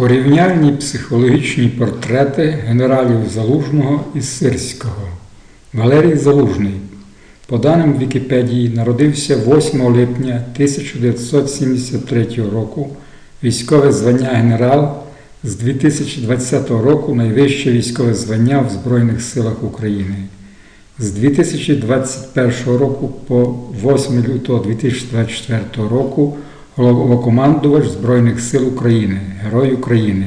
Порівняльні психологічні портрети генералів Залужного і Сирського. Валерій Залужний, по даним Вікіпедії, народився 8 липня 1973 року, військове звання генерал з 2020 року найвище військове звання в Збройних силах України. З 2021 року по 8 лютого 2024 року головнокомандувач Збройних сил України, Герой України,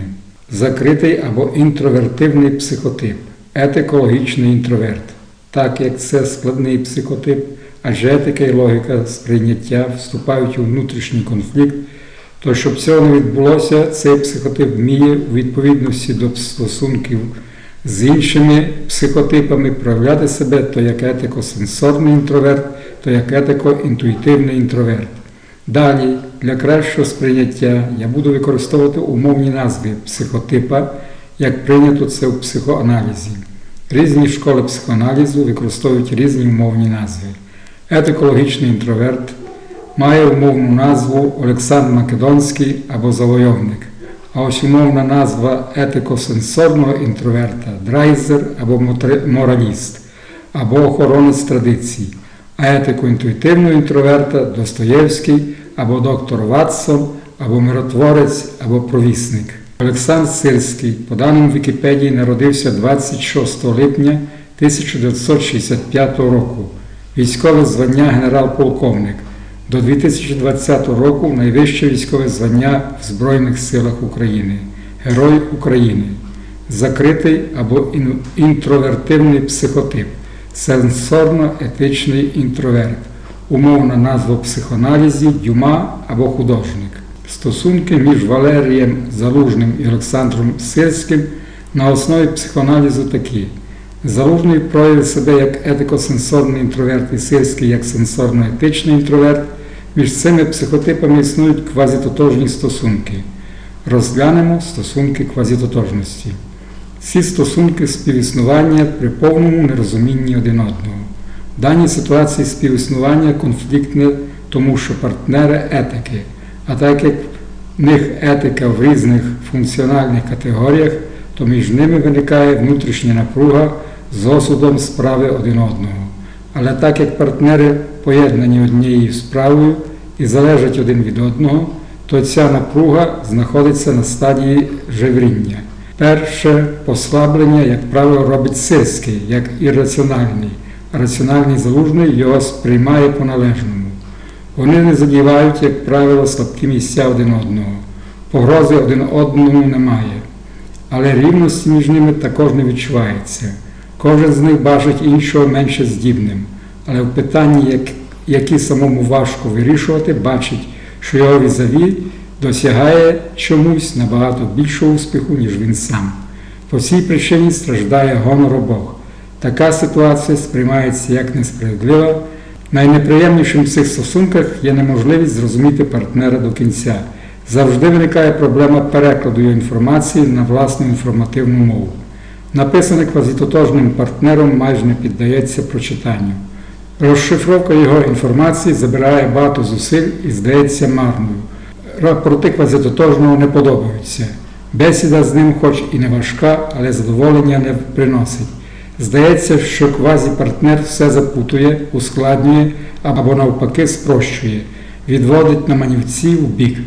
закритий або інтровертивний психотип, етикологічний інтроверт, так як це складний психотип, адже етика і логіка сприйняття вступають у внутрішній конфлікт, то щоб цього не відбулося, цей психотип вміє у відповідності до стосунків з іншими психотипами проявляти себе то як етико-сенсорний інтроверт, то як етико-інтуїтивний інтроверт. Далі, для кращого сприйняття я буду використовувати умовні назви психотипа, як прийнято це в психоаналізі. Різні школи психоаналізу використовують різні умовні назви. Етикологічний інтроверт має умовну назву Олександр Македонський або Завойовник. А ось умовна назва етико-сенсорного інтроверта драйзер або мораліст, або охоронець традицій, а етико-інтуїтивного інтроверта Достоєвський або доктор Ватсон, або миротворець, або провісник. Олександр Сирський, по даним Вікіпедії, народився 26 липня 1965 року. Військове звання генерал-полковник. До 2020 року найвище військове звання в Збройних силах України Герой України, закритий або інтровертивний психотип, сенсорно-етичний інтроверт, умовна назва в психоаналізі Дюма або художник. Стосунки між Валерієм Залужним і Олександром Сирським на основі психоаналізу такі. Залужний проявив себе як етико-сенсорний інтроверт і сирський як сенсорно-етичний інтроверт. Між цими психотипами існують квазітотожні стосунки. Розглянемо стосунки квазітотожності. Ці стосунки співіснування при повному нерозумінні один одного. В даній ситуації співіснування конфліктне, тому що партнери етики, а так як в них етика в різних функціональних категоріях, то між ними виникає внутрішня напруга з осудом справи один одного. Але так як партнери поєднані однією справою і залежать один від одного, то ця напруга знаходиться на стадії живріння. Перше послаблення, як правило, робить сирський, як ірраціональний, раціональний залужний його сприймає по-належному. Вони не задівають, як правило, слабкі місця один одного. Погрози один одному немає. Але рівності між ними також не відчувається. Кожен з них бачить іншого менше здібним, але в питанні, як, які самому важко вирішувати, бачить, що його візаві досягає чомусь набагато більшого успіху, ніж він сам. По цій причині страждає гонор обох. Така ситуація сприймається як несправедлива. Найнеприємнішим в цих стосунках є неможливість зрозуміти партнера до кінця. Завжди виникає проблема перекладу інформації на власну інформативну мову. Написане квазітотожним партнером майже не піддається прочитанню. Розшифровка його інформації забирає багато зусиль і здається марною. Рапорти квазітотожного не подобаються. Бесіда з ним, хоч і не важка, але задоволення не приносить. Здається, що квазіпартнер все запутує, ускладнює або навпаки спрощує, відводить на манівці в бік.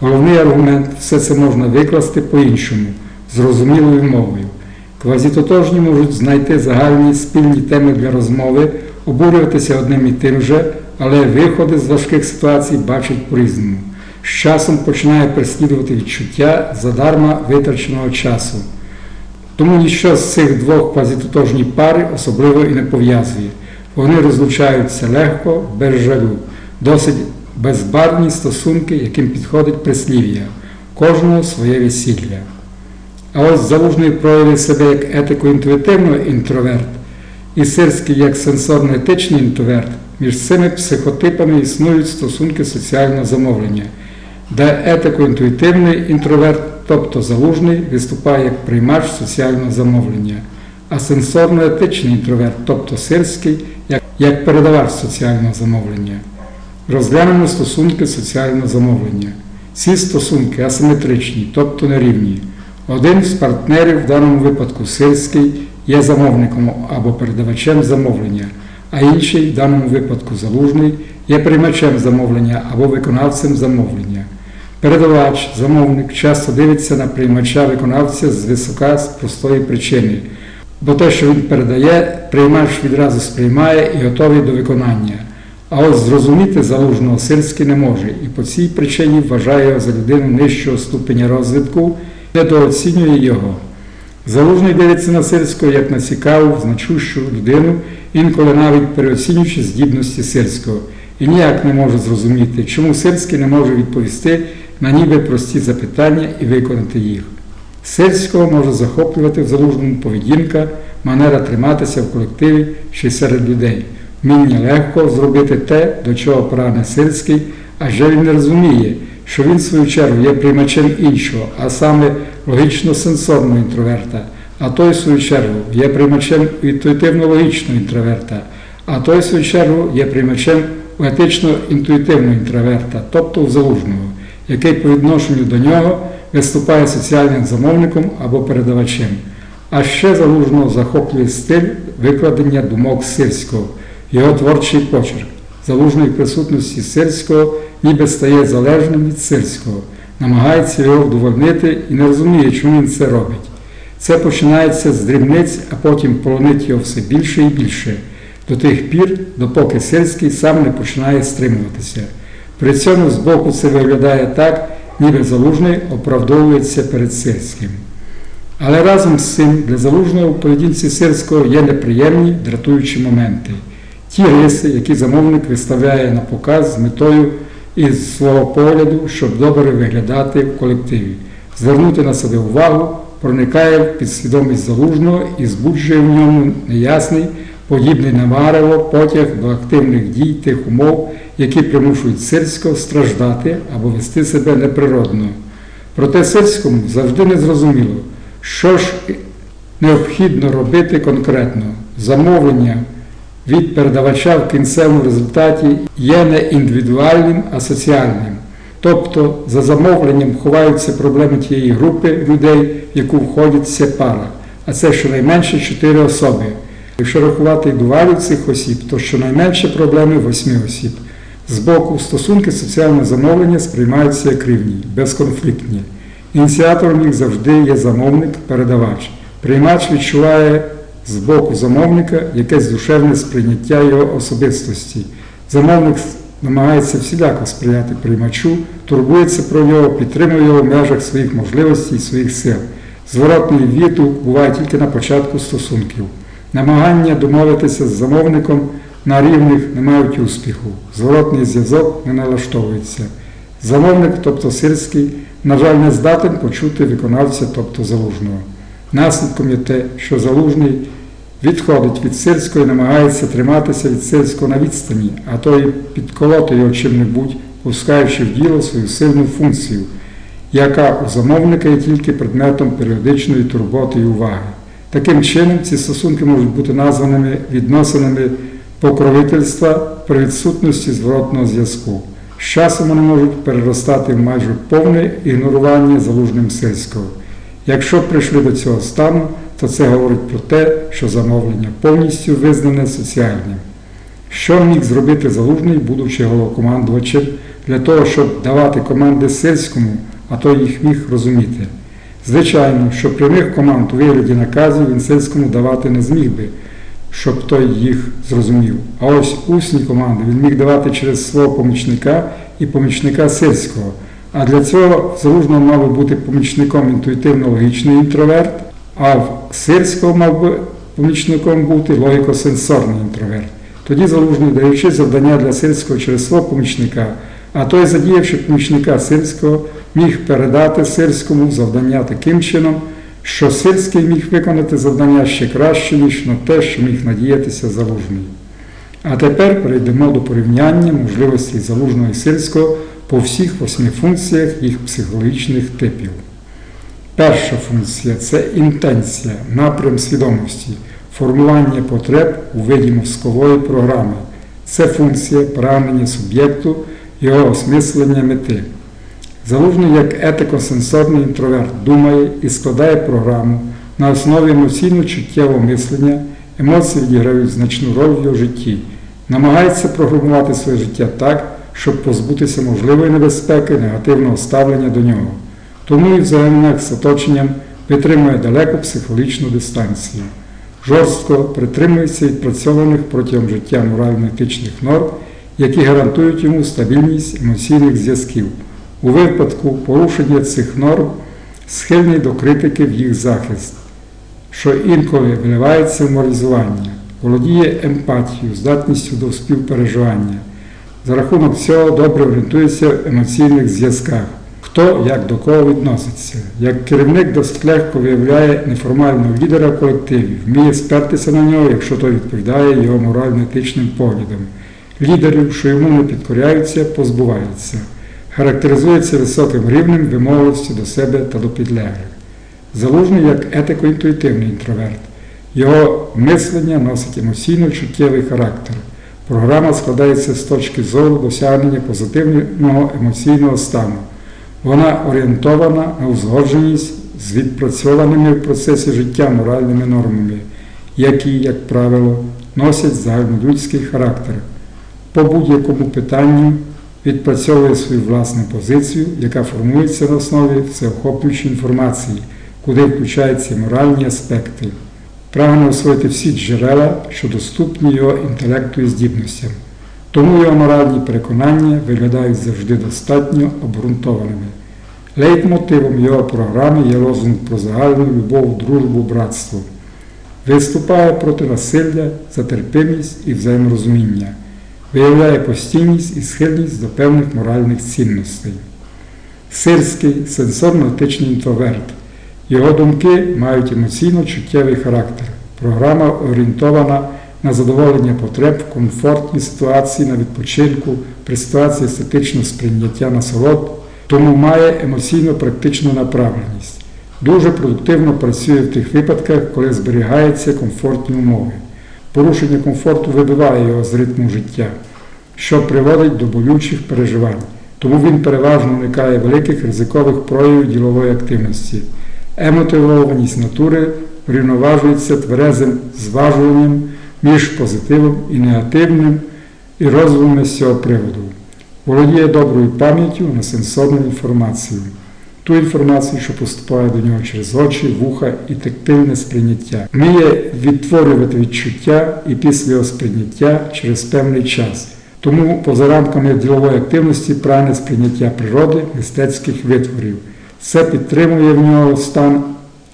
Головний аргумент все це можна викласти по-іншому, зрозумілою мовою. Квазітотожні можуть знайти загальні спільні теми для розмови, обурюватися одним і тим же, але виходи з важких ситуацій бачать по-різному. З часом починає переслідувати відчуття задарма витраченого часу. Тому ніщо з цих двох квазітотожні пари особливо і не пов'язує. Вони розлучаються легко, без жалю, досить безбарвні стосунки, яким підходить прислів'я, кожного своє весілля. А ось залужний проявив себе як етико-інтуїтивний інтроверт і сирський як сенсорно-етичний інтроверт, між цими психотипами існують стосунки соціального замовлення, де етико-інтуїтивний інтроверт, тобто залужний, виступає як приймач соціального замовлення, а сенсорно-етичний інтроверт, тобто сирський, як, передавач соціального замовлення. Розглянемо стосунки соціального замовлення. Ці стосунки асиметричні, тобто нерівні. Один з партнерів, в даному випадку сирський, є замовником або передавачем замовлення, а інший, в даному випадку залужний, є приймачем замовлення або виконавцем замовлення. Передавач, замовник часто дивиться на приймача виконавця з висока з простої причини, бо те, що він передає, приймач відразу сприймає і готовий до виконання. А от зрозуміти залужного сирський не може і по цій причині вважає його за людину нижчого ступеня розвитку, недооцінює його. Залужний дивиться на сирського як на цікаву, значущу людину, інколи навіть переоцінюючи здібності сирського, і ніяк не може зрозуміти, чому сирський не може відповісти на ніби прості запитання і виконати їх. Сирського може захоплювати в залужному поведінка, манера триматися в колективі чи серед людей, вміння легко зробити те, до чого прагне сирський, адже він не розуміє, що він в свою чергу є приймачем іншого, а саме логічно-сенсорного інтроверта, а той, в свою чергу, є приймачем інтуїтивно-логічного інтроверта, а той, в свою чергу, є приймачем етично-інтуїтивного інтроверта, тобто залужного, який по відношенню до нього виступає соціальним замовником або передавачем. А ще залужного захоплює стиль викладення думок сирського, його творчий почерк. Залужної присутності сирського ніби стає залежним від сирського, намагається його вдовольнити і не розуміє, чому він це робить. Це починається з дрібниць, а потім полонить його все більше і більше, до тих пір, допоки сирський сам не починає стримуватися. При цьому збоку це виглядає так, ніби залужний оправдовується перед сирським. Але разом з цим для залужного у поведінці сирського є неприємні дратуючі моменти. Ті риси, які замовник виставляє на показ з метою із свого погляду, щоб добре виглядати в колективі, звернути на себе увагу, проникає в підсвідомість залужного і збуджує в ньому неясний, подібний на потяг до активних дій тих умов, які примушують сирського страждати або вести себе неприродно. Проте сирському завжди не зрозуміло, що ж необхідно робити конкретно. Замовлення від передавача в кінцевому результаті є не індивідуальним, а соціальним. Тобто за замовленням ховаються проблеми тієї групи людей, в яку входить ця пара, а це щонайменше 4 особи. Якщо рахувати дуалів цих осіб, то щонайменше проблеми 8 осіб. Збоку стосунки соціального замовлення сприймаються як рівні, безконфліктні. Ініціатором їх завжди є замовник-передавач. Приймач відчуває з боку замовника якесь душевне сприйняття його особистості. Замовник намагається всіляко сприяти приймачу, турбується про нього, підтримує його в межах своїх можливостей і своїх сил. Зворотний відгук буває тільки на початку стосунків. Намагання домовитися з замовником на рівних не мають успіху. Зворотний зв'язок не налаштовується. Замовник, тобто сирський, на жаль, не здатен почути виконавця, тобто залужного. Наслідком є те, що залужний відходить від сирського і намагається триматися від сирського на відстані, а то й підколоти його чим-небудь, пускаючи в діло свою сильну функцію, яка у замовника є тільки предметом періодичної турботи і уваги. Таким чином, ці стосунки можуть бути названими відносинами покровительства при відсутності зворотного зв'язку. З часом вони можуть переростати в майже повне ігнорування залужним сирського. Якщо прийшли до цього стану, то це говорить про те, що замовлення повністю визнане соціальним. Що міг зробити залужний, будучи головокомандувачем, для того, щоб давати команди сельському, а то їх міг розуміти? Звичайно, що прямих команд у вигляді наказів він сельському давати не зміг би, щоб той їх зрозумів. А ось усні команди він міг давати через свого помічника і помічника сельського. А для цього залужного мав би бути помічником інтуїтивно-логічний інтроверт, а в сирського мав би помічником бути логіко-сенсорний інтроверт. Тоді залужний, даючи завдання для сирського через свого помічника, а той, задіявши помічника сирського, міг передати сирському завдання таким чином, що сирський міг виконати завдання ще краще, ніж на те, що міг надіятися залужний. А тепер перейдемо до порівняння можливостей залужного і сирського по всіх восьми функціях їх психологічних типів. Перша функція це інтенція, напрям свідомості, формування потреб у виді мозкової програми. Це функція прагнення суб'єкту, його осмислення мети. Залужний як етико-сенсорний інтроверт думає і складає програму на основі емоційно-чуттєвого мислення, емоції відіграють значну роль в його житті, намагається програмувати своє життя так, щоб позбутися можливої небезпеки негативного ставлення до нього. Тому і взаємних з оточенням витримує далеку психологічну дистанцію. Жорстко притримується відпрацьованих протягом життя морально-етичних норм, які гарантують йому стабільність емоційних зв'язків. У випадку порушення цих норм схильний до критики в їх захист, що інколи виливається в моралізування, володіє емпатією, здатністю до співпереживання. За рахунок цього добре орієнтується в емоційних зв'язках, хто як до кого відноситься. Як керівник досить легко виявляє неформального лідера в колективі, вміє спертися на нього, якщо той відповідає його морально-етичним поглядам. Лідерів, що йому не підкоряються, позбувається. Характеризується високим рівнем вимогливості до себе та до підлеглих. Залужний як етико-інтуїтивний інтроверт. Його мислення носить емоційно-чуттєвий характер. Програма складається з точки зору досягнення позитивного емоційного стану. Вона орієнтована на узгодженість з відпрацьованими в процесі життя моральними нормами, які, як правило, носять загальнолюдський характер. По будь-якому питанню відпрацьовує свою власну позицію, яка формується на основі всеохоплюючої інформації, куди включаються моральні аспекти. Прагне освоїти всі джерела, що доступні його інтелекту і здібностям. Тому його моральні переконання виглядають завжди достатньо обґрунтованими. Лейтмотивом його програми є лозунг про загальну любов, дружбу, братство. Виступає проти насилля за терпимість і взаєморозуміння, виявляє постійність і схильність до певних моральних цінностей. Сирський сенсорно-етичний інтроверт. Його думки мають емоційно-чуттєвий характер. Програма орієнтована на задоволення потреб в комфортній ситуації на відпочинку, при ситуації естетичного сприйняття насолод, тому має емоційно-практичну направленість. Дуже продуктивно працює в тих випадках, коли зберігаються комфортні умови. Порушення комфорту вибиває його з ритму життя, що приводить до болючих переживань. Тому він переважно уникає великих ризикових проявів ділової активності. Емотивованість натури врівноважується тверезим зважуванням між позитивом і негативним і розвивами з цього приводу. Володіє доброю пам'яттю на сенсорну інформацію, ту інформацію, що поступає до нього через очі, вуха і тактильне сприйняття. Вміє відтворювати відчуття і після його сприйняття через певний час. Тому поза рамками ділової активності прагне сприйняття природи, мистецьких витворів. Це підтримує в нього стан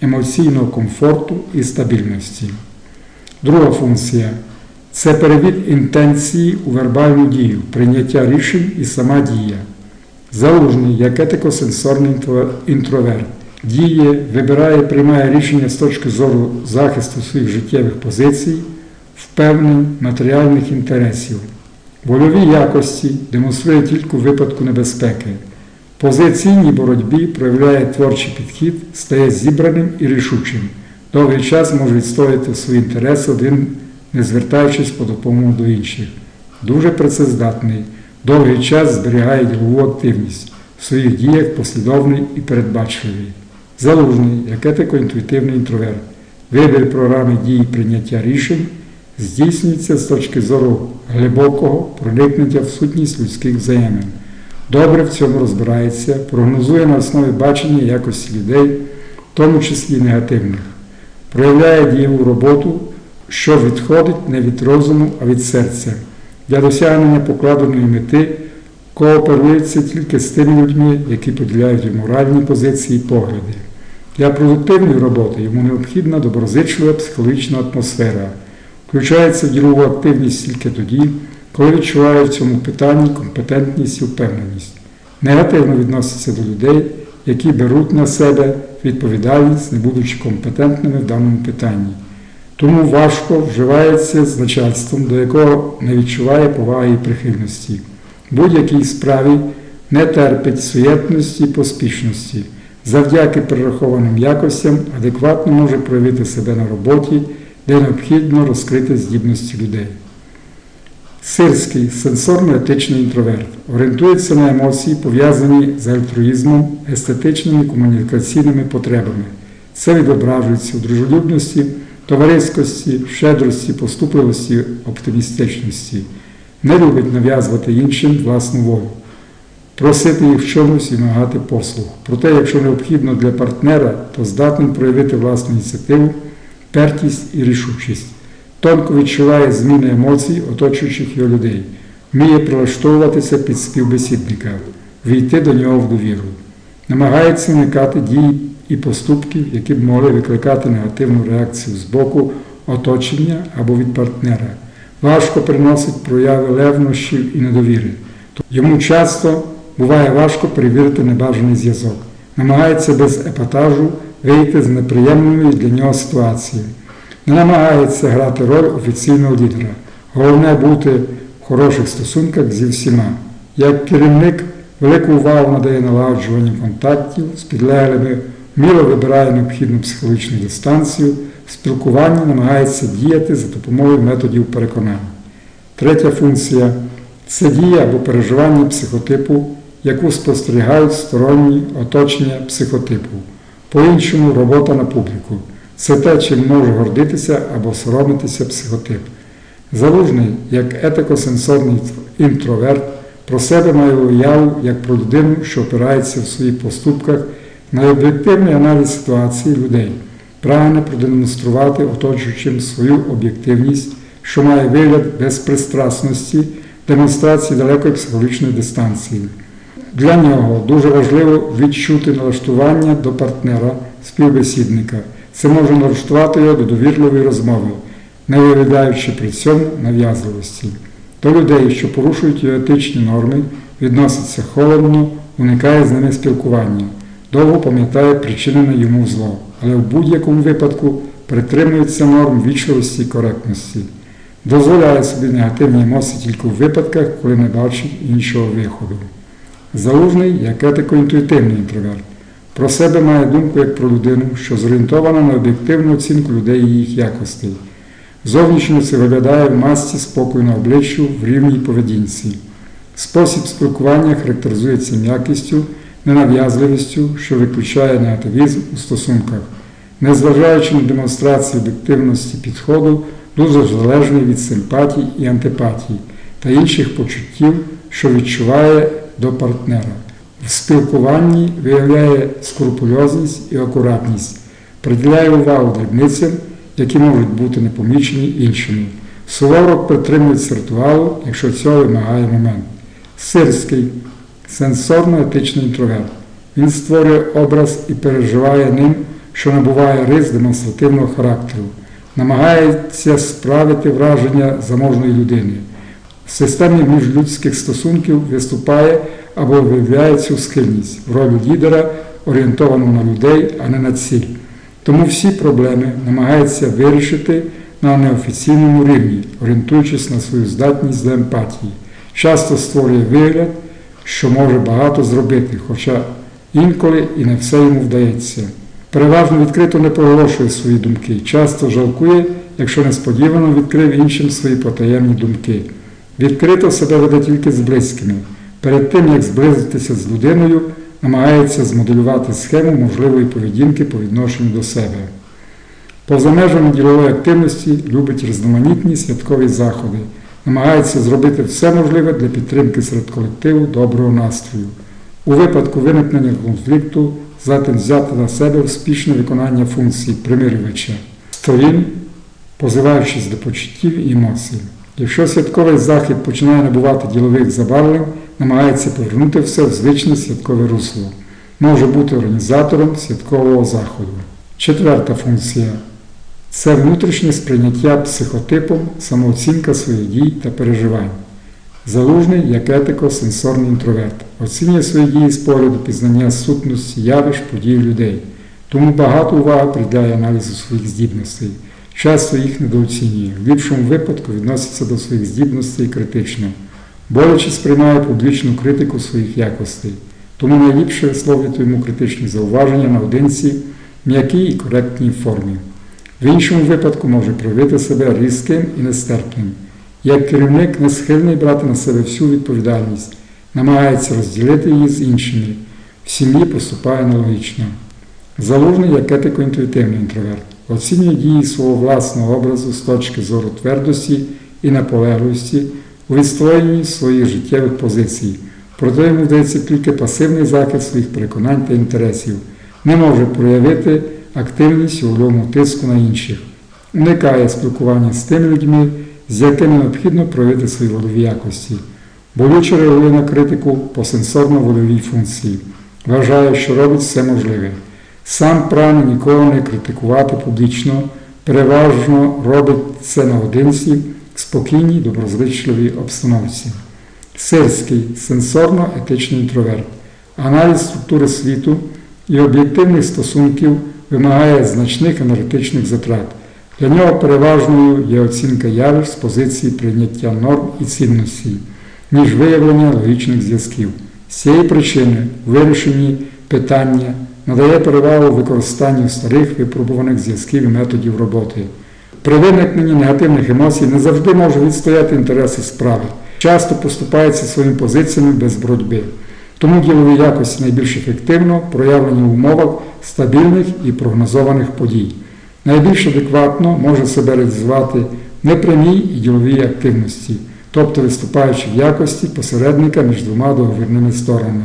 емоційного комфорту і стабільності. Друга функція це перевід інтенції у вербальну дію, прийняття рішень і сама дія. Залужний, як етико-сенсорний інтроверт, діє, вибирає, приймає рішення з точки зору захисту своїх життєвих позицій, впевнень матеріальних інтересів. Вольові якості демонструє тільки у випадку небезпеки. Позиційній боротьбі проявляє творчий підхід, стає зібраним і рішучим. Довгий час може відстояти свої інтереси один, не звертаючись по допомогу до інших. Дуже працездатний, довгий час зберігає ділову активність, в своїх діях послідовний і передбачливий. Залужний, як етико-інтуїтивний інтроверт. Вибір програми дії прийняття рішень здійснюється з точки зору глибокого проникнення в сутність людських взаємин. Добре в цьому розбирається, прогнозує на основі бачення якості людей, в тому числі негативних, проявляє дієву роботу, що відходить не від розуму, а від серця. Для досягнення покладеної мети кооперується тільки з тими людьми, які поділяють моральні позиції і погляди. Для продуктивної роботи йому необхідна доброзичлива психологічна атмосфера, включається в ділову активність тільки тоді, коли відчуває в цьому питанні компетентність і впевненість. Негативно відноситься до людей, які беруть на себе відповідальність, не будучи компетентними в даному питанні. Тому важко вживається з начальством, до якого не відчуває поваги і прихильності. Будь-якій справі не терпить суєтності і поспішності. Завдяки перерахованим якостям адекватно може проявити себе на роботі, де необхідно розкрити здібності людей. Сирський сенсорно-етичний інтроверт орієнтується на емоції, пов'язані з альтруїзмом, естетичними комунікаційними потребами. Це відображується у дружелюбності, товариськості, щедрості, поступливості, оптимістичності. Не любить нав'язувати іншим власну волю, просити їх в чомусь і вимагати послуг. Проте, якщо необхідно для партнера, то здатний проявити власну ініціативу, пертість і рішучість. Тонко відчуває зміни емоцій оточуючих його людей, вміє прилаштовуватися під співбесідника, війти до нього в довіру, намагається уникати дій і поступків, які б могли викликати негативну реакцію з боку оточення або від партнера. Важко приносить прояви левнощів і недовіри. Йому часто буває важко перевірити небажаний зв'язок, намагається без епатажу вийти з неприємної для нього ситуації не намагається грати роль офіційного лідера. Головне бути в хороших стосунках зі всіма. Як керівник велику увагу надає налагоджуванню контактів з підлеглими, вміло вибирає необхідну психологічну дистанцію, в спілкуванні намагається діяти за допомогою методів переконання. Третя функція це дія або переживання психотипу, яку спостерігають сторонні оточення психотипу. По-іншому робота на публіку. Це те, чим може гордитися або соромитися психотип. Залужний, як етико-сенсорний інтроверт, про себе має уяву як про людину, що опирається в своїх поступках на об'єктивний аналіз ситуації людей, прагне продемонструвати оточуючим свою об'єктивність, що має вигляд безпристрасності, демонстрації далекої психологічної дистанції. Для нього дуже важливо відчути налаштування до партнера, співбесідника. Це може налаштувати його до довірливої розмови, не виглядаючи при цьому нав'язливості. До людей, що порушують його етичні норми, відноситься холодно, уникає з ними спілкування, довго пам'ятає причинене йому зло, але в будь-якому випадку притримується норм вічливості і коректності, дозволяє собі негативні емоції тільки у випадках, коли не бачить іншого виходу. Залужний як етико-інтуїтивний інтроверт. Про себе має думку як про людину, що зорієнтована на об'єктивну оцінку людей і їх якостей. Зовнішньо це виглядає в масці спокою на обличчю в рівній поведінці. Спосіб спілкування характеризується м'якістю, ненав'язливістю, що виключає негативізм у стосунках. Незважаючи на демонстрацію об'єктивності підходу, дуже залежний від симпатій і антипатій та інших почуттів, що відчуває до партнера. В спілкуванні виявляє скрупульозність і акуратність, приділяє увагу дрібницям, які можуть бути непомічені іншими. Суворо притримується ритуалу, якщо цього вимагає момент. Сирський сенсорно-етичний інтроверт. Він створює образ і переживає ним, що набуває рис демонстративного характеру, намагається справити враження заможної людини. В системі міжлюдських стосунків виступає або виявляє цю схильність в ролі лідера, орієнтованого на людей, а не на ціль. Тому всі проблеми намагається вирішити на неофіційному рівні, орієнтуючись на свою здатність до емпатії. Часто створює вигляд, що може багато зробити, хоча інколи і не все йому вдається. Переважно відкрито не проголошує свої думки, часто жалкує, якщо несподівано відкрив іншим свої потаємні думки. Відкрито себе веде тільки з близькими. Перед тим, як зблизитися з людиною, намагається змоделювати схему можливої поведінки по відношенню до себе. Поза межами ділової активності любить різноманітні святкові заходи, намагається зробити все можливе для підтримки серед колективу доброго настрою. У випадку виникнення конфлікту здатен взяти на себе успішне виконання функції примирювача сторін, позиваючись до почуттів і емоцій. Якщо святковий захід починає набувати ділових забарвлень, намагається повернути все в звичне святкове русло. Може бути організатором святкового заходу. Четверта функція це внутрішнє сприйняття психотипом, самооцінка своїх дій та переживань. Залужний як етико-сенсорний інтроверт. Оцінює свої дії з погляду пізнання сутності явищ, подій людей. Тому багато уваги приділяє аналізу своїх здібностей. Часто їх недооцінює. В ліпшому випадку відноситься до своїх здібностей критично. Боляче сприймає публічну критику своїх якостей. Тому найліпше висловлювати йому критичні зауваження наодинці в м'якій і коректній формі. В іншому випадку може проявити себе різким і нестерпним. Як керівник не схильний брати на себе всю відповідальність, намагається розділити її з іншими. В сім'ї поступає аналогічно. Залужний як етико-інтуїтивний інтроверт оцінює дії свого власного образу з точки зору твердості і наполегливості у відстоюванні своїх життєвих позицій. Проте йому вдається тільки пасивний захист своїх переконань та інтересів, не може проявити активність у вольовому тиску на інших, уникає спілкування з тими людьми, з якими необхідно проявити свої волові якості, болюче реагує на критику по сенсорно-вольовій функції, вважає, що робить все можливе. Сам прагне нікого не критикувати публічно, переважно робить це наодинці в спокійній, доброзичливій обстановці. Сирський сенсорно-етичний інтроверт. Аналіз структури світу і об'єктивних стосунків вимагає значних енергетичних затрат. Для нього переважною є оцінка явищ з позиції прийняття норм і цінностей, ніж виявлення логічних зв'язків. З цієї причини у вирішенні питання надає перевагу використанню старих випробуваних зв'язків і методів роботи. При виникненні негативних емоцій не завжди може відстояти інтереси справи, часто поступається своїми позиціями без боротьби. Тому ділові якості найбільш ефективно проявлені в умовах стабільних і прогнозованих подій. Найбільш адекватно може себе реалізувати непрямій і діловій активності, тобто виступаючи в якості посередника між двома договірними сторонами.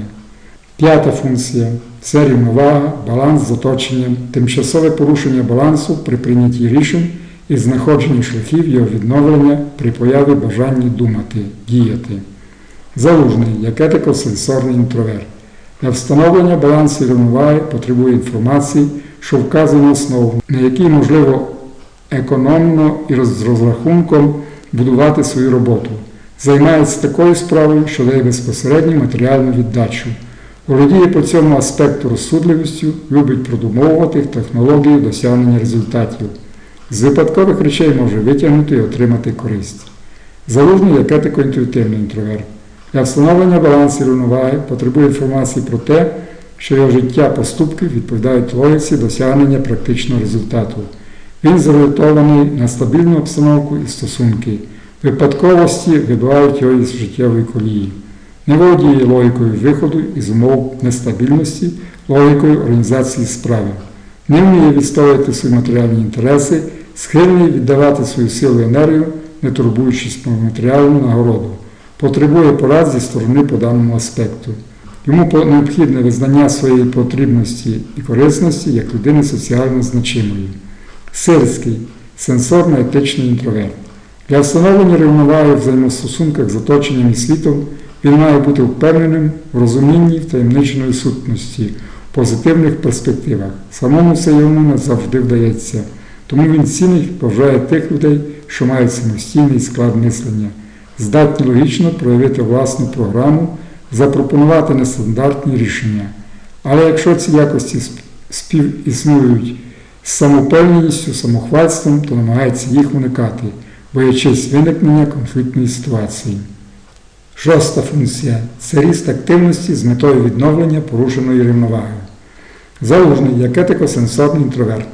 П'ята функція це рівновага, баланс з оточенням, тимчасове порушення балансу при прийнятті рішень і знаходженні шляхів його відновлення при появі бажання думати, діяти. Залужний як етико-сенсорний інтроверт. Для встановлення балансу рівноваги потребує інформації, що вказує на основу, на якій можливо економно і з розрахунком будувати свою роботу. Займається такою справою, що дає безпосередню матеріальну віддачу. Володіє по цьому аспекту розсудливістю, любить продумовувати технологію досягнення результатів. З випадкових речей може витягнути і отримати користь. Залужний як етико-інтуїтивний інтроверт. Для встановлення балансу рівноваги потребує інформації про те, що його життя поступки відповідають логіці досягнення практичного результату. Він зорієнтований на стабільну обстановку і стосунки. Випадковості вибивають його із життєвої колії. Не володіє логікою виходу із умов нестабільності, логікою організації справи. Не вміє відстоювати свої матеріальні інтереси, схильний віддавати свою силу і енергію, не турбуючись про матеріальну нагороду. Потребує порад зі сторони по даному аспекту. Йому необхідне визнання своєї потрібності і корисності як людини соціально значимої. Сирський сенсорно-етичний інтроверт. Для встановлення рівноваги в взаємостосунках з оточенням і світом він має бути впевненим в розумінні втаємниченої сутності, позитивних перспективах. Самому це йому не завжди вдається. Тому він цінить поважає тих людей, що мають самостійний склад мислення, здатні логічно проявити власну програму, запропонувати нестандартні рішення. Але якщо ці якості співіснують з самопевненістю, самохвальством, то намагається їх уникати, боячись виникнення конфліктної ситуації. Шоста функція це ріст активності з метою відновлення порушеної рівноваги. Залужний як етико-сенсорний інтроверт.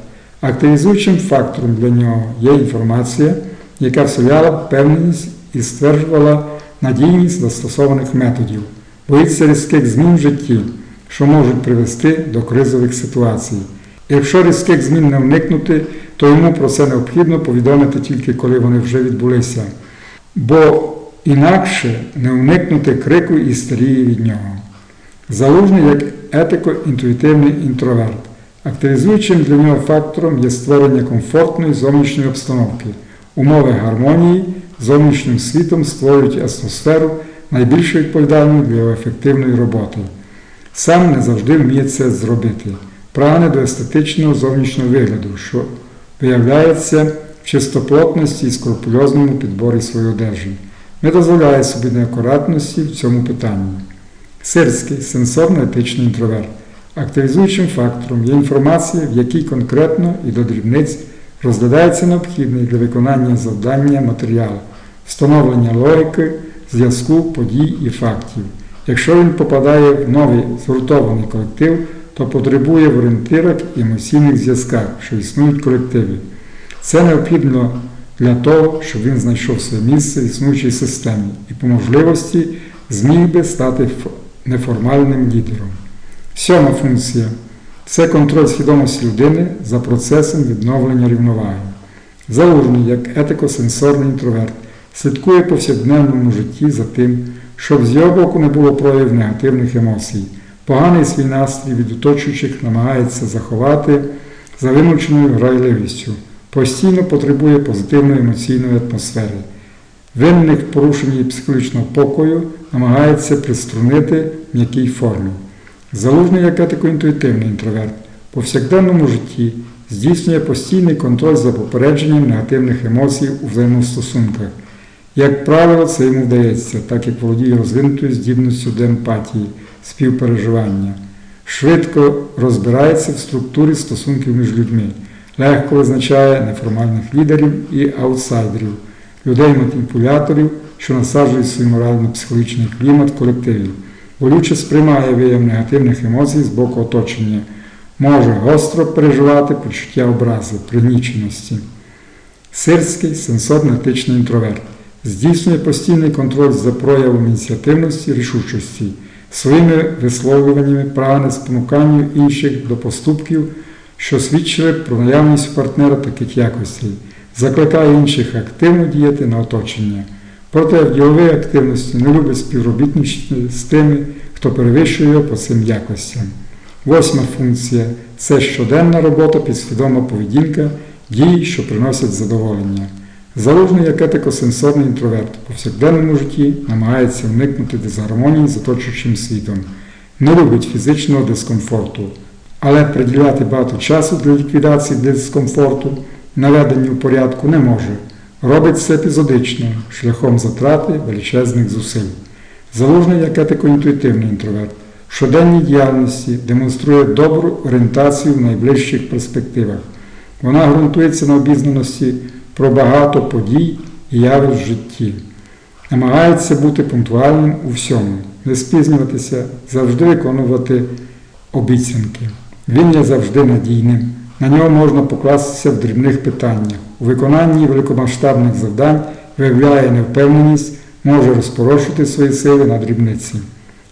Активізуючим фактором для нього є інформація, яка вселяла впевненість і стверджувала надійність застосованих методів, боїться різких змін в житті, що можуть привести до кризових ситуацій. Якщо різких змін не вникнути, то йому про це необхідно повідомити тільки коли вони вже відбулися. Бо інакше не уникнути крику і істерії від нього. Залужний як етико-інтуїтивний інтроверт. Активізуючим для нього фактором є створення комфортної зовнішньої обстановки. Умови гармонії зовнішнім світом створюють атмосферу найбільш відповідальну для ефективної роботи. Сам не завжди вміє це зробити. Прагне до естетичного зовнішнього вигляду, що виявляється в чистоплотності і скрупульозному підборі своєї одежі. Не дозволяє собі неакуратності в цьому питанні. Сирський сенсорно-етичний інтроверт. Активізуючим фактором є інформація, в якій конкретно і до дрібниць розглядається необхідний для виконання завдання матеріал, встановлення логіки, зв'язку, подій і фактів. Якщо він попадає в новий згуртований колектив, то потребує в орієнтирах і емоційних зв'язках, що існують в колективі. Це необхідно для того, щоб він знайшов своє місце в існуючій системі і по можливості зміг би стати неформальним лідером. Сьома функція це контроль свідомості людини за процесом відновлення рівноваги. Залужний, як етико-сенсорний інтроверт, слідкує повсякденному житті за тим, щоб з його боку не було проявів негативних емоцій. Поганий свій настрій від оточуючих намагається заховати за вимученою грайливістю, постійно потребує позитивної емоційної атмосфери. Винних в порушенні психологічного покою намагається приструнити в м'якій формі. Залужний як етико-інтуїтивний інтроверт в повсякденному житті здійснює постійний контроль за попередженням негативних емоцій у взаємостосунках. Як правило, це йому вдається, так як володіє розвинутою здібністю до емпатії, співпереживання. Швидко розбирається в структурі стосунків між людьми, легко визначає неформальних лідерів і аутсайдерів, людей-маніпуляторів, що насаджують свій морально-психологічний клімат колективів, болюче сприймає вияв негативних емоцій з боку оточення, може гостро переживати почуття образи, пригніченості. Сирський сенсорно-етичний інтроверт здійснює постійний контроль за проявом ініціативності, рішучості, своїми висловлюваннями прагне спонуканню інших до поступків, що свідчили про наявність у партнера таких якостей, закликає інших активно діяти на оточення. Проте в діловій активності не любить співробітничати з тими, хто перевищує його по цим якостям. Восьма функція це щоденна робота, підсвідома поведінка, дії, що приносять задоволення. Залужний як етико-сенсорний інтроверт у повсякденному житті намагається уникнути дисгармонії з оточуючим світом, не любить фізичного дискомфорту, але приділяти багато часу для ліквідації дискомфорту, наведенню порядку не може. Робить це епізодично, шляхом затрати величезних зусиль. Залужний як етико-інтуїтивний інтроверт в щоденній діяльності демонструє добру орієнтацію в найближчих перспективах. Вона ґрунтується на обізнаності про багато подій і явищ в житті. Намагається бути пунктуальним у всьому, не спізнюватися, завжди виконувати обіцянки. Він є завжди надійним. На нього можна покластися в дрібних питаннях. У виконанні великомасштабних завдань виявляє невпевненість, може розпорошити свої сили на дрібниці.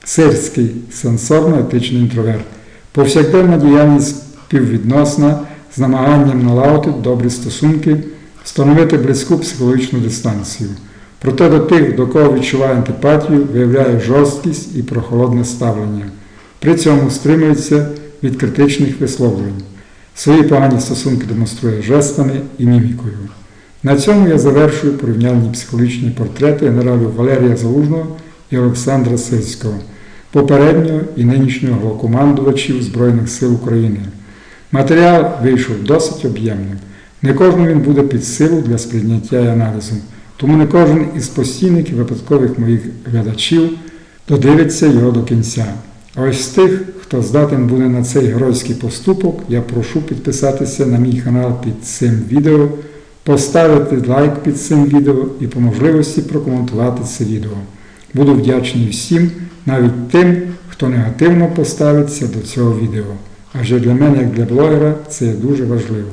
Сирський сенсорно-етичний інтроверт. Повсякденна діяльність співвідносна з намаганням налагодити добрі стосунки, встановити близьку психологічну дистанцію. Проте до тих, до кого відчуває антипатію, виявляє жорсткість і прохолодне ставлення. При цьому стримується від критичних висловлень. Свої погані стосунки демонструє жестами і мімікою. На цьому я завершую порівняльні психологічні портрети генералів Валерія Залужного і Олександра Сильського, попереднього і нинішнього головкомандувачів Збройних сил України. Матеріал вийшов досить об'ємним. Не кожному він буде під силу для сприйняття і аналізу, тому не кожен із постійних і випадкових моїх глядачів додивиться його до кінця. А ось тих, хто здатен буде на цей геройський поступок, я прошу підписатися на мій канал під цим відео, поставити лайк під цим відео і по можливості прокоментувати це відео. Буду вдячний всім, навіть тим, хто негативно поставиться до цього відео. Адже для мене, як для блогера, це дуже важливо.